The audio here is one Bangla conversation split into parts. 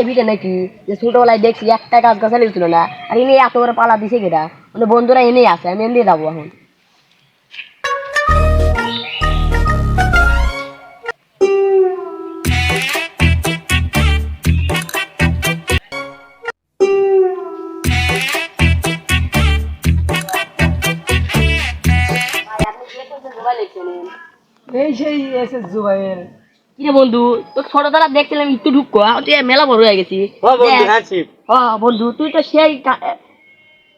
সে ভিটে নাকি যে ছোটবেলায় দেখছি একটা গাছ গাছালি ছিল না, আর এনে এত বড় পালা দিছে কেটা মানে বন্ধুরা এনেই আছে, আমি এনে যাব এখন। এই সেই এসে জুবাইর কিরে বন্ধু তোর ছোট ছোটবেলা দেখছিলাম একটু ঢুকো তুই মেলা বড় হয়ে গেছিস। দেখ, বন্ধু তুই তো সেই কা-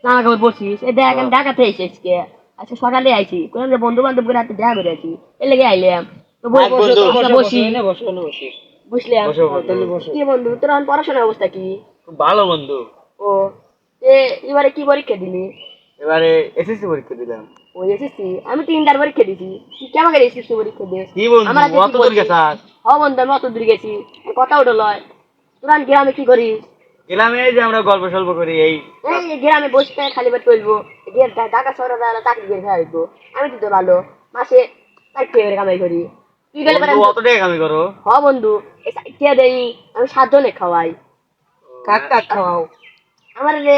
জামা কাপড় পরছিস। এ দেখ আমি ঢাকাতে এসে আজকে। আজকে সকালে আইছি। কোন যে বন্ধু বান্ধব করে হাতে দেখা করে আছি এর লেগে আইলাম। তো বসি বুঝলাম। কি বন্ধু তোর এখন পড়াশোনার অবস্থা কি? ভালো বন্ধু। ও এবারে কি পরীক্ষা দিলি? এবারে এসএসসি পরীক্ষা দিলাম। ও এসএসসি আমি তো ইন্টার পরীক্ষা দিছি তুই কেমন করে এসএসসি পরীক্ষা দিস কি বন্ধু অত দূর বলছিস? গেছাস হ বন্ধু আমি অত দূর গেছি। কথা উঠে লয়। তোরা গ্রামে কি করিস? গেলাম এই যে আমরা গল্প সল্প করি এই এই গ্রামে বসে খালি পেট চলবো। ঢাকা শহরে যারা চাকরি করে আমি তো ভালো। মাসে টাকা করে কামাই করি। তুই গেলে পরে বন্ধু অত টাকা আমি করো। হ বন্ধু এই দেই? আমি সাতজনে খাওয়াই। কাক কাক খাওয়াও? আমার যে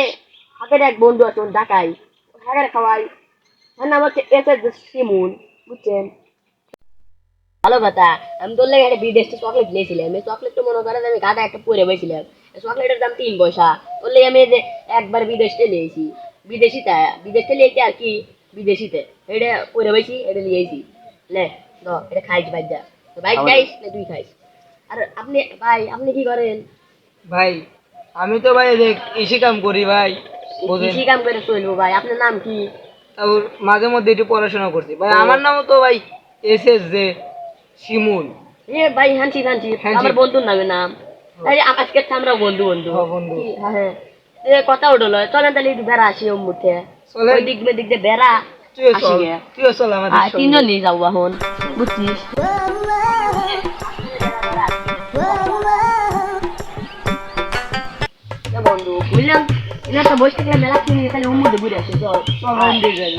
হাতের এক বন্ধু আছে ঢাকায় হাতের খাওয়াই। তার নাম হচ্ছে এস এস শিমুন বুঝছেন ভালো কথা আমি তোর লেগে একটা বিদেশ চকলেট নিয়েছিলাম এই চকলেটটা মনে করে আমি গাদা একটা পরে বসেছিলাম চকলেটের দাম তিন পয়সা তোর লেগে আমি যে একবার নিয়েছি বিদেশিতে নিয়েছি আর কি বিদেশিতে এটা পরে বসি এটা নিয়েছি লে ল এটা খাইস বাইক যা তো খাইস না তুই খাইস আর আপনি ভাই আপনি কি করেন ভাই আমি তো ভাই কৃষি কাম করি ভাই কৃষি কাম করে চলবো ভাই আপনার নাম কি তারপর মাঝে মধ্যে একটু পড়াশোনা করছি। ভাই আমার নামও তো ভাই এস এস জে শিমুল। এ ভাই হানছি হানছি। আমার বন্ধুর নামে নাম। এই আ- আজকে আমরা বন্ধু বন্ধু। বন্ধু। হ্যাঁ হ্যাঁ। এ কথা উঠল চলেন তাহলে একটু বেড়া আসি ওর চলেন। ওই দিক দিক দিয়ে বেড়া তুইও চল। তুইও চল আমাদের তিনজন নিয়ে যাব এখন বুঝছিস? একটা বসে থেকে মেলা কিনে তাহলে ওর মধ্যে ঘুরে আসে চল চল ওর গেল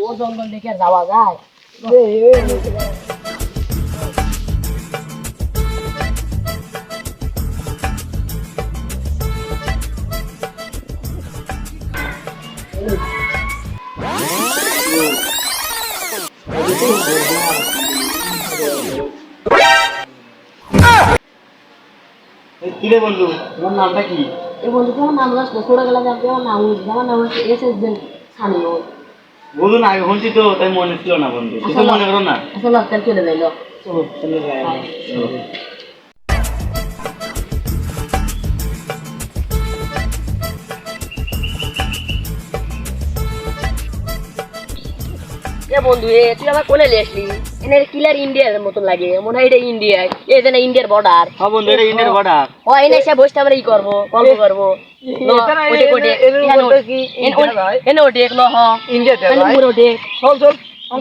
ও জঙ্গল দেখে যাওয়া যায় কিরে বন্ধু? তোমার নামটা কি? এই বন্ধু তোমার নাম জানিস না ছোটবেলা যাবে আমার নাম হচ্ছে আমার নাম হচ্ছে এস এস জেন সানিও। বন্ধু না আগে শুনছি তো তাই মনে ছিল না বন্ধু। কিছু মনে করো না। আসলে আপনার চলে যাইলো। চলো চলে যাই এ বন্ধু এ তুই আমার কোলে নিয়ে আসলি? কিলার ইন্ডিয়ার লাগে মনে হয় এটা ইন্ডিয়া এই যে ইন্ডিয়ার বর্ডার হ্যাঁ বন্ধু এটা ইন্ডিয়ার বর্ডার ও এনে এসে আমরা ই করব গল্প করব। ওটে, ওটে, এদের- এদের এখানে বলতে ওটে, কি এনে ওটে, ভাই? এনে ওটে, লো, হ। ইন্ডিয়াতে এনে ভাই? ওটে। চল চল।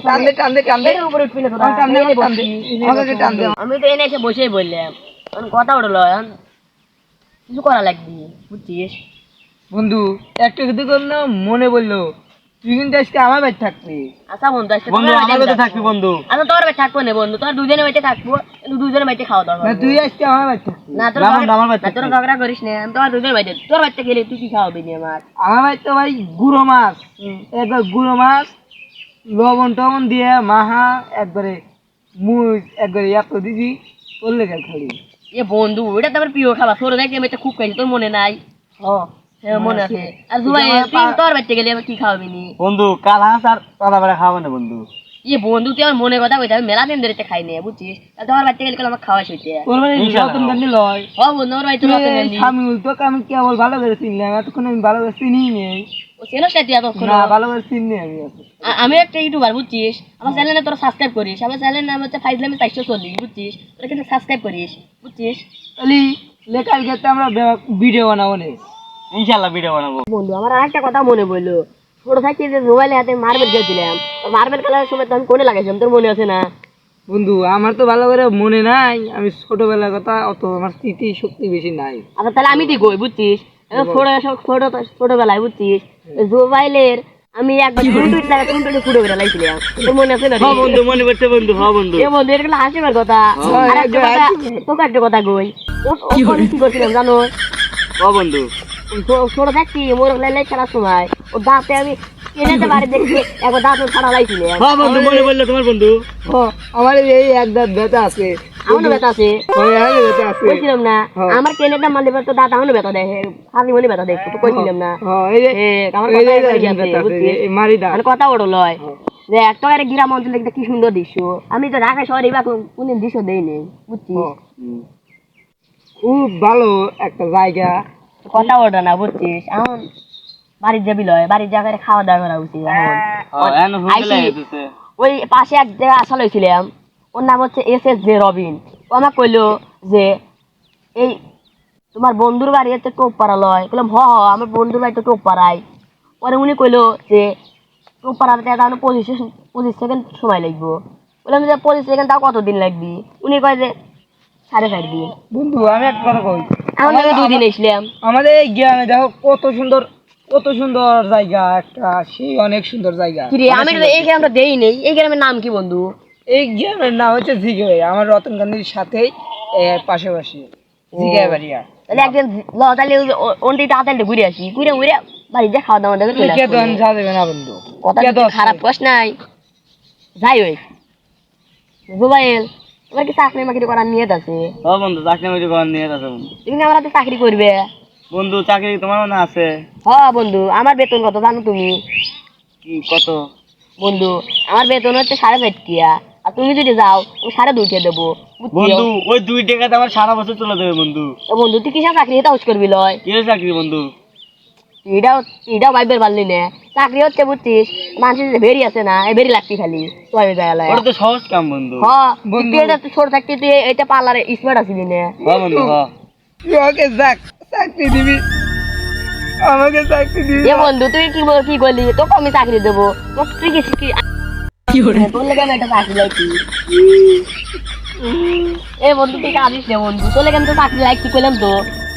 টানদে টানদে টানদে এটার উপরে উঠবি না টানদে, টানদে। আমাকে টানদে। আমি তো এনে এসে বসেই বললাম। এখন কথা উঠল এখন কিছু করা লাগবে বুঝছিস? বন্ধু একটা কিছু করল মনে বলল তুই কিন্তু আজকে আমার বাড়ি থাকবি। আচ্ছা বন্ধু আজকে বন্ধু আমার বাড়িতে থাকবি বন্ধু। আচ্ছা তোর বাড়ি থাকব না বন্ধু তোর দুজনে বাড়িতে থাকব দুজনে বাড়িতে খাওয়া দাওয়া না তুই আজকে আমার বাড়ি থাকবি। না তোর আমার বাড়ি না, তোর। ঝগড়া করিস না আমি তোমার দুজনে বাড়িতে তোর বাড়িতে গেলে তুই কি খাওয়াবি নি আমার? আমার বাড়ি তো ভাই গুঁড়ো মাছ। একবার গুঁড়ো মাছ লবণ টবণ দিয়ে মাহা একবারে মুজ একবারে এত দিবি করলে গেল খালি। এ বন্ধু এটা তো আমার প্রিয় খাবার। তোর দেখি আমি এটা খুব খাইছি তোর মনে নাই? মনে আছে। আর জুবাই এটা আমার তুই পা- তোর বাড়িতে গেলে আমি কি খাওয়াবি নি? বন্ধু কাল হাঁস আর পাতা বেড়া খাওয়াবে না বন্ধু। এ বন্ধু তুই আমার মনে কথা কইতে আমি মেলা দিন ধরে খাই নি বুঝছিস? তোমার বাড়িতে গেলে আমার খাওয়া মানে লয়? ও বন্ধু বাড়িতে তোকে আমি কেবল ভালো করে চিনলাম এতক্ষণ আমি ভালো করে চিনি নেই ও এতক্ষণ? না ভালো করে চিনি আমি আমি একটা ইউটিউবার বুঝছিস? আমার চ্যানেলে তোরা সাবস্ক্রাইব করিস। আমার চ্যানেলের নাম হচ্ছে ফাইজলামি চারশো চল্লিশ বুঝছিস? তোরা কিন্তু সাবস্ক্রাইব করিস বুঝছিস? তাহলে লেখার ক্ষেত্রে আমরা ভিডিও বানাবো নে। ইনশাল্লাহ ভিডিও বানাবো। বন্ধু আমার আর একটা কথা মনে পড়ল। ছোট থাকতে যে মোবাইলে হাতে মার্বেল খেলছিলাম মার্বেল খেলার সময় তো আমি কোনে লাগাইছিলাম তোর মনে আছে না? বন্ধু আমার তো ভালো করে মনে নাই। আমি ছোটবেলার কথা অত আমার স্মৃতি শক্তি বেশি নাই। আচ্ছা তাহলে আমি কই বুঝছিস? ছোট ছোট ছোটবেলায় বুঝছিস? মোবাইলের আমি একবার টুনটুনি টাকা টুনটুনি ফুটো করে লাইছিলাম। তোর মনে আছে না হ্যাঁ বন্ধু মনে পড়ছে বন্ধু হ্যাঁ বন্ধু। এ বন্ধু হাসিবার কথা। হ্যাঁ, আর একটা কথা। তোকে একটা কথা কই। ও- কি করছিলাম জানো হ্যাঁ বন্ধু। ছোট থাকছি মোর লাই খেলার সময়। ও দাঁতে আমি বাড়ি দেখছি একবার দাঁত ছাড়া হ্যাঁ বন্ধু মনে পড়ল তোমার বন্ধু। ও, আমার এই এক দাঁত ব্যথা আছে। আমারও ব্যথা আছে। ওই ব্যথা আছে। কইছিলাম না হ্যাঁ। আমার কেনেটা মারলে তো দাঁত আমারও ব্যথা দেয়। হাসি মনে ব্যথা দেখতো তো কইছিলাম না। হ্যাঁ, এই যে আমার কথা মানে কথা ওটা লয়। যে একটা গ্রাম অঞ্চলে একটা কি সুন্দর দৃশ্য। আমি তো ঢাকা শহরে বা কোনদিন দৃশ্য দেই নেই বুঝছিস খুব ভালো একটা জায়গা। কথা ওটা না বুঝছিস? এখন বাড়ির যাবি লয় বাড়ির জায়গায় খাওয়া দাওয়া করা উচিত এখন। ওই পাশে এক জায়গায় আসা লইছিলাম ওর নাম হচ্ছে এস এস জে রবিন। ও আমাকে কইলো যে এই তোমার বন্ধুর বাড়ি হচ্ছে টোপ পাড়া লয়। বললাম হ হ আমার বন্ধুর বাড়ি তো টোপ পাড়ায় পরে উনি কইলো যে টোপ পাড়াতে তাহলে পঁচিশ পঁচিশ সেকেন্ড সময় লাগবে। বললাম যে পঁচিশ সেকেন্ড তাও কতদিন লাগবে? উনি কয় যে সাড়ে চার দিন বন্ধু আমি একটা কথা কই। দুই দিন এসলাম আমাদের এই গ্রামে দেখো কত সুন্দর কত সুন্দর জায়গা একটা সেই অনেক সুন্দর জায়গা। কি রে আমি এই গ্রামটা দেই নেই। এই গ্রামের নাম কি বন্ধু? এই গ্রামের নাম হচ্ছে জিগে আমার রতন গান্ধীর সাথেই পাশাপাশি। জিগে বাড়িয়া তাহলে একদিন ল তাহলে ওনটি তাড়াতাড়ি ঘুরে আসি। ঘুরে ঘুরে বাড়ি যা খাওয়া দাওয়া দেখে চলে কে আসব। দন যাবে না বন্ধু। কথা খারাপ কস নাই। যাই ওই কি চাকরি মাকরি করার নিয়ত আছে। বন্ধু চাকরি মাকরি করার নিয়ে আছে বন্ধু। তুমি আমার চাকরি করবে। বন্ধু চাকরি তোমার মনে আছে? বন্ধু আমার বেতন কত জানো তুমি? কি কত? বন্ধু আমার বেতন হচ্ছে সাড়ে চার টিয়া আর তুমি যদি যাও আমি সাড়ে দুইটা দেবো। বন্ধু ওই দুই টাকাতে আমার সারা বছর চলে যাবে বন্ধু। বন্ধু তুই কিসের চাকরি? এটা করবি লয়। কিসের চাকরি বন্ধু? এটাও এটাও ভাইবের পারলি না। চাকরি হচ্ছে বুঝছিস মানুষের যে ভেরি আছে না এই লাগতি খালি। যায় ওটা তো সহজ কাম বন্ধু। হ বন্ধু। তুই এটা ছোট থাকতে তুই এটা পার্লারে স্মার্ট না। হ্যাঁ বন্ধু হ্যাঁ। ওকে চাক- চাকরি দিবি। আমাকে চাকরি দিবি। এ বন্ধু তুই কি বল- কি করলি? তোকে আমি চাকরি দেবো। তোকে তুই কি তোর লেগে আমি একটা চাকরি লাইছি। এ বন্ধু তুই কাঁদিস না বন্ধু। তোর লেগে আমি তো চাকরি লাইছি করলাম তো?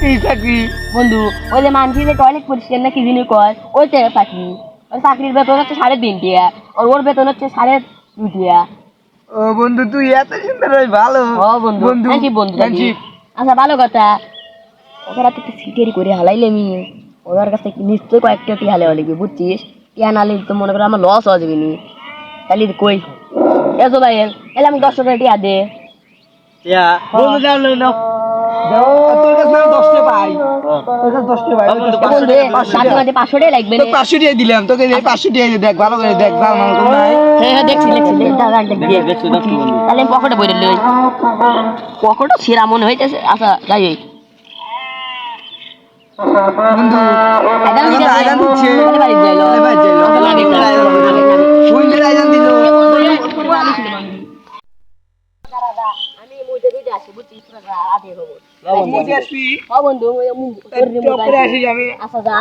এই চাকরি। বন্ধু ওই যে মানছি যে টয়লেট পরিষ্কার না কি জিনিস কয় ওই তো চাকরি। ওই চাকরির বেতন হচ্ছে সাড়ে তিন টিয়া আর ওর বেতন হচ্ছে সাড়ে দুই টিয়া। ও বন্ধু তুই এত সুন্দর ভালো। ও বন্ধু বন্ধু হ্যাঁ বন্ধু আচ্ছা ভালো কথা। ওরা তো সিটেরি করে হালাইলে আমি ওদের কাছে কি নিশ্চয়ই কয়েকটা টি হালে লাগবে বুঝছিস? টিয়া নালে তো মনে করো আমার লস হয়ে যাবে নি। তাহলে কই? এসো ভাই এলে আমি দশ টাকা টিয়া দে। ইয়া পকেটও সেরা মনে হইতেছে। আচ্ছা যাই বন্ধু আমি আসি তোরা হব হ্যাঁ বন্ধু তোর রিমোট। আমি আচ্ছা যা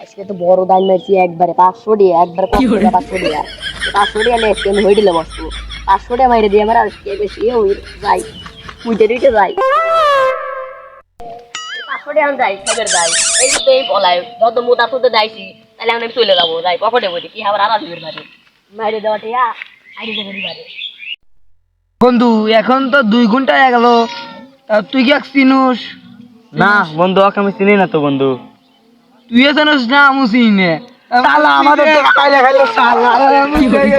আজকে তো বড় মেরেছি একবারে পাঁচশো দিয়ে একবারে কত টাকা পাঁচশো দিয়ে পাঁচশো দিয়ে নেই আমি হয়ে দিলে বসবো পাঁচশো টাকা মাইরে দিয়ে আমার আজকে বেশি এ হই যাই মুইতে দুইটা যাই আমি যাই সবের যাই এই তো এই বলাই যত মোটা তুতে যাইছি তাহলে আমি চলে যাব যাই পকেটে বলি কি আবার আলাদা দিবেন বাড়ি মাইরে দেওয়া টিয়া আইডি দেবেন বাড়ি বন্ধু এখন তো দুই ঘণ্টা হয়ে গেল। তুই কি এক চিনুস? না বন্ধু ওকে আমি চিনি না তো বন্ধু। তুই জানোস না আমি চিনি না। শালা আমাদের তো খাইলে খাইলে শালা আমি হয়ে